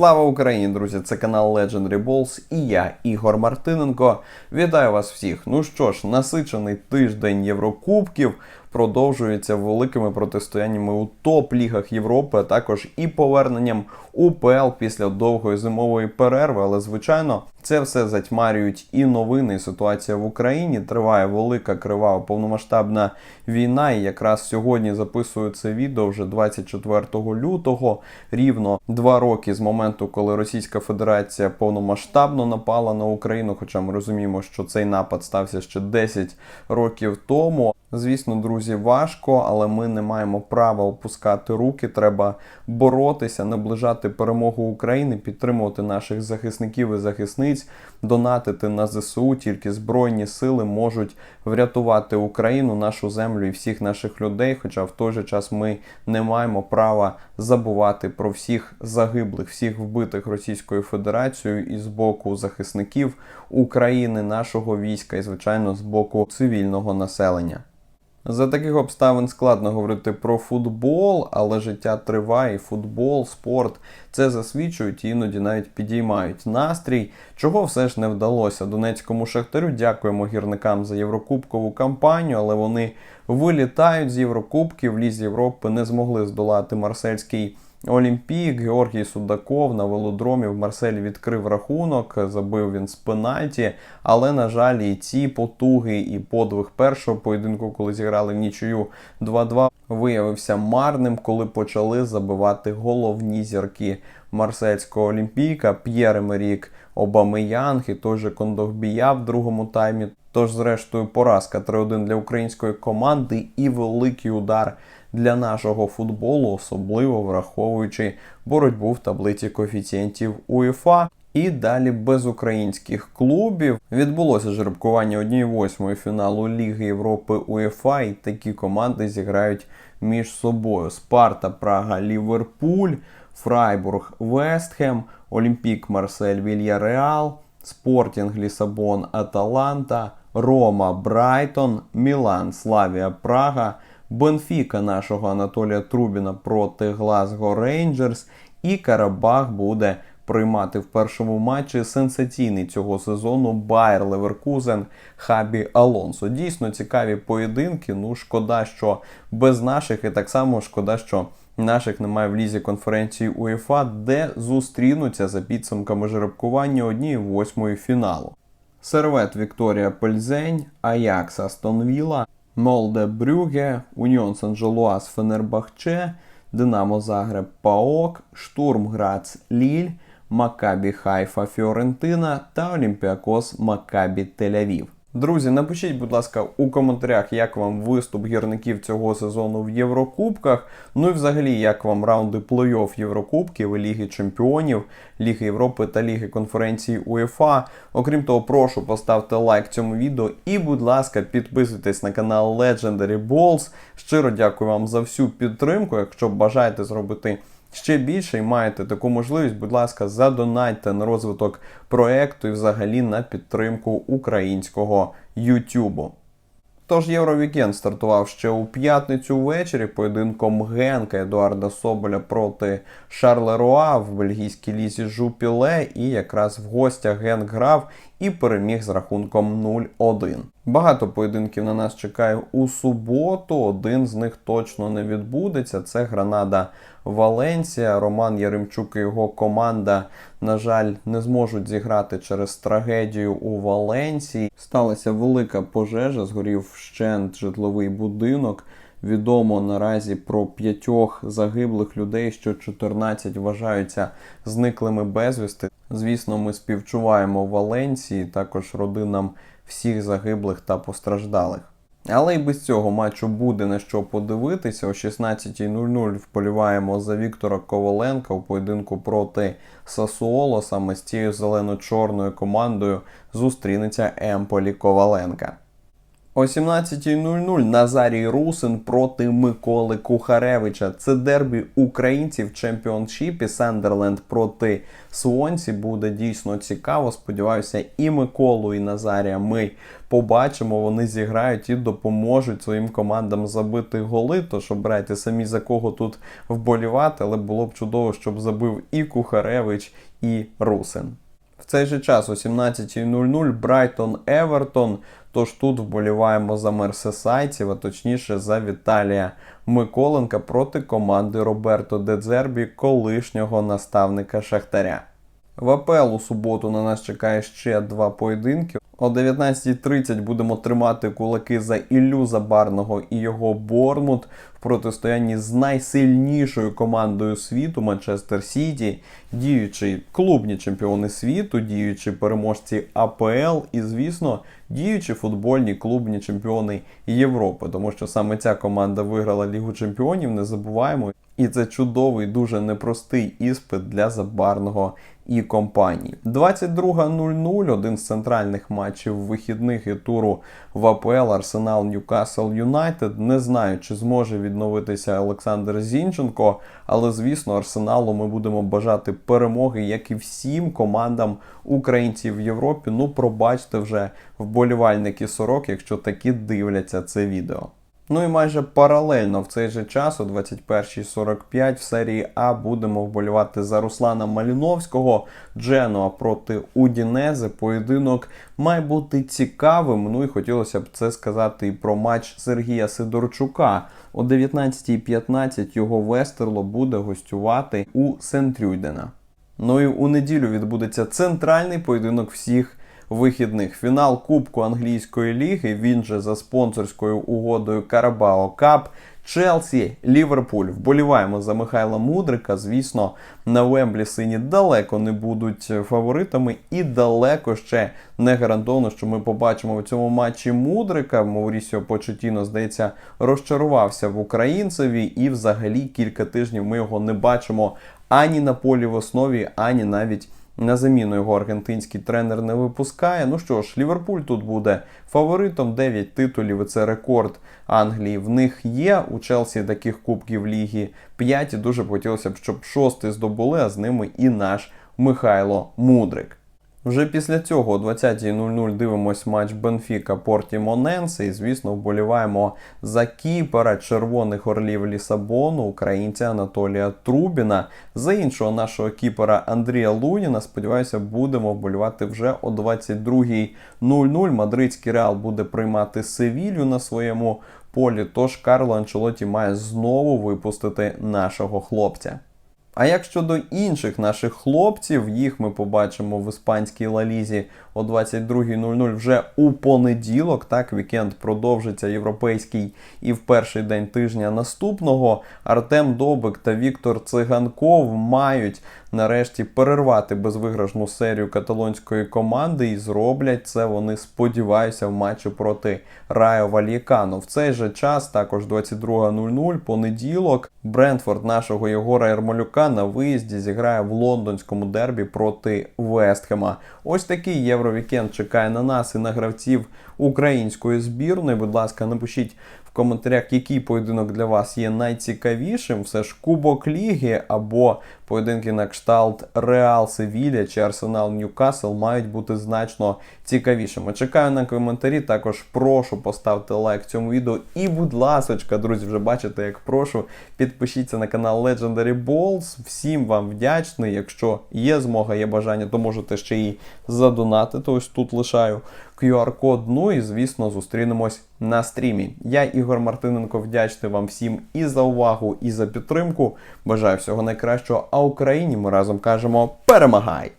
Слава Україні, друзі! Це канал Legendary Balls і я, Ігор Мартиненко. Вітаю вас всіх. Ну що ж, насичений тиждень Єврокубків продовжується великими протистояннями у топ-лігах Європи, а також і поверненням УПЛ після довгої зимової перерви. Але звичайно, це все затьмарюють і новини. і Ситуація в Україні триває велика кривава повномасштабна війна. І якраз сьогодні записую це відео вже 24 лютого, рівно два роки з моменту, коли Російська Федерація повномасштабно напала на Україну. Хоча ми розуміємо, що цей напад стався ще 10 років тому. Звісно, друзі, важко, але ми не маємо права опускати руки. Треба боротися, наближати перемогу України, підтримувати наших захисників і захисниць, донатити на ЗСУ. Тільки збройні сили можуть врятувати Україну, нашу землю і всіх наших людей. Хоча в той же час ми не маємо права забувати про всіх загиблих, всіх вбитих Російською Федерацією і з боку захисників України, нашого війська, і звичайно з боку цивільного населення. За таких обставин складно говорити про футбол, але життя триває. Футбол, спорт це засвідчують і іноді навіть підіймають настрій, чого все ж не вдалося. Донецькому шахтарю дякуємо гірникам за єврокубкову кампанію, але вони вилітають з Єврокубків. Ліз Європи не змогли здолати Марсельський. Олімпік, Георгій Судаков на велодромі в Марселі відкрив рахунок, забив він з пенальті. Але, на жаль, і ці потуги, і подвиг першого поєдинку, коли зіграли в нічию 2-2, виявився марним, коли почали забивати головні зірки Марсельського Олімпійка, П'єр Емерік Обамеянг і той же Кондогбія в другому таймі. Тож, зрештою, поразка 3-1 для української команди і великий удар для нашого футболу, особливо враховуючи боротьбу в таблиці коефіцієнтів УЄФА. І далі без українських клубів відбулося жеребкування 1-8 фіналу Ліги Європи УЄФА, і такі команди зіграють між собою: Спарта, Прага, Ліверпуль, Фрайбург, Вестхем, Олімпік Марсель Вільяреал, Спортінг Лісабон, Аталанта, Рома, Брайтон, Мілан, Славія, Прага. Бенфіка нашого Анатолія Трубіна проти Глазго Рейнджерс. І Карабах буде приймати в першому матчі сенсаційний цього сезону Байер Леверкузен Хабі Алонсо. Дійсно цікаві поєдинки. Ну, шкода, що без наших, і так само шкода, що наших немає в лізі конференції УЄФА, де зустрінуться за підсумками жеребкування однієї восьмої фіналу. Сервет Вікторія Пельзень, Аякс Астон Молде Брюге, Уніон Сан-Жолуаз Фенербахче, Динамо Загреб Паок, Штурм Грац Ліль, Макабі Хайфа Фіорентина та Олімпіакос Макабі Тель-Авів. Друзі, напишіть, будь ласка, у коментарях, як вам виступ гірників цього сезону в Єврокубках. Ну і взагалі, як вам раунди плей-офф Єврокубків, Ліги Чемпіонів, Ліги Європи та Ліги конференції УЄФА. Окрім того, прошу поставте лайк цьому відео і, будь ласка, підписуйтесь на канал Legendary Balls. Щиро дякую вам за всю підтримку. Якщо бажаєте зробити ще більше і маєте таку можливість, будь ласка, задонайте на розвиток проекту і взагалі на підтримку українського Ютубу. Тож Євровікенд стартував ще у п'ятницю ввечері поєдинком Генка Едуарда Соболя проти Шарлеруа в бельгійській лізі Жупіле. І якраз в гостях Генк грав і переміг з рахунком 0-1. Багато поєдинків на нас чекає у суботу. Один з них точно не відбудеться. Це Гранада Валенсія. Роман Яремчук і його команда, на жаль, не зможуть зіграти через трагедію у Валенсії. Сталася велика пожежа, згорів вщент житловий будинок. Відомо наразі про п'ятьох загиблих людей, що 14 вважаються зниклими безвісти. Звісно, ми співчуваємо Валенції, також родинам всіх загиблих та постраждалих. Але й без цього матчу буде на що подивитися. О 16.00 вполіваємо за Віктора Коваленка у поєдинку проти Сасуоло. Саме з цією зелено-чорною командою зустрінеться Емполі Коваленка. О 17.00 Назарій Русин проти Миколи Кухаревича. Це дербі українців в чемпіоншіпі Сандерленд проти Свонсі. Буде дійсно цікаво. Сподіваюся, і Миколу, і Назарія ми побачимо. Вони зіграють і допоможуть своїм командам забити голи. Тож обирайте самі за кого тут вболівати, але було б чудово, щоб забив і Кухаревич, і Русин. Цей же час о 17.00 Брайтон Евертон. Тож тут вболіваємо за мерсесайців, а точніше за Віталія Миколенка проти команди Роберто Дедзербі, колишнього наставника Шахтаря. В АПЛ у суботу на нас чекає ще два поєдинки. О 19.30 будемо тримати кулаки за Іллю Забарного і його Бормут в протистоянні з найсильнішою командою світу Манчестер Сіті, діючі клубні чемпіони світу, діючі переможці АПЛ і, звісно, діючі футбольні клубні чемпіони Європи. Тому що саме ця команда виграла Лігу Чемпіонів, не забуваємо. І це чудовий, дуже непростий іспит для забарного і компанії. 22.00 один з центральних матчів вихідних і туру в АПЛ Арсенал Ньюкасл Юнайтед. Не знаю, чи зможе відновитися Олександр Зінченко, але звісно, Арсеналу ми будемо бажати перемоги, як і всім командам українців в Європі. Ну, пробачте вже вболівальники сорок, якщо такі дивляться це відео. Ну і майже паралельно в цей же час, о 21.45 в серії А будемо вболівати за Руслана Маліновського. Дженуа проти Удінези. Поєдинок має бути цікавим. Ну і хотілося б це сказати і про матч Сергія Сидорчука. О 19.15 його Вестерло буде гостювати у Сентрюйдена. Ну і у неділю відбудеться центральний поєдинок всіх вихідних. Фінал Кубку англійської ліги. Він же за спонсорською угодою Карабао Кап. Челсі, Ліверпуль. Вболіваємо за Михайла Мудрика. Звісно, на Вемблі сині далеко не будуть фаворитами, і далеко ще не гарантовано, що ми побачимо в цьому матчі Мудрика. Маурісіо Почетіно, здається, розчарувався в українцеві, і взагалі кілька тижнів ми його не бачимо ані на полі в основі, ані навіть. На заміну його аргентинський тренер не випускає. Ну що ж, Ліверпуль тут буде фаворитом. 9 титулів. і Це рекорд Англії. В них є у Челсі таких кубків ліги 5. І дуже б хотілося б, щоб шостий здобули, а з ними і наш Михайло Мудрик. Вже після цього о 20.00 дивимось матч Бенфіка Порті Моненсе і, звісно, вболіваємо за кіпера червоних орлів Лісабону, українця Анатолія Трубіна. За іншого нашого кіпера Андрія Луніна, сподіваюся, будемо вболівати вже о 22.00. Мадридський реал буде приймати Севілью на своєму полі. Тож Карло Анчелоті має знову випустити нашого хлопця. А як щодо інших наших хлопців, їх ми побачимо в іспанській лалізі о 22.00 вже у понеділок. Так, вікенд продовжиться європейський і в перший день тижня наступного. Артем Добик та Віктор Циганков мають нарешті перервати безвиграшну серію каталонської команди і зроблять це вони, сподіваюся, в матчі проти Райо Вальєкано. В цей же час, також 22.00, понеділок, Брентфорд нашого Єгора Ермолюка на виїзді зіграє в лондонському дербі проти Вестхема. Ось такий євровікенд чекає на нас і на гравців української збірної. Будь ласка, напишіть в коментарях, який поєдинок для вас є найцікавішим. Все ж Кубок Ліги або поєдинки на кшталт Реал Севілля чи Арсенал Ньюкасл мають бути значно цікавішими. Чекаю на коментарі. Також прошу поставити лайк цьому відео. І, будь ласочка, друзі, вже бачите, як прошу. Підпишіться на канал Legendary Balls. Всім вам вдячний. Якщо є змога, є бажання, то можете ще і задонатити. Ось тут лишаю QR-код. Ну і, звісно, зустрінемось на стрімі. Я, Ігор Мартиненко, вдячний вам всім і за увагу, і за підтримку. Бажаю всього найкращого. А Україні ми разом кажемо перемагай!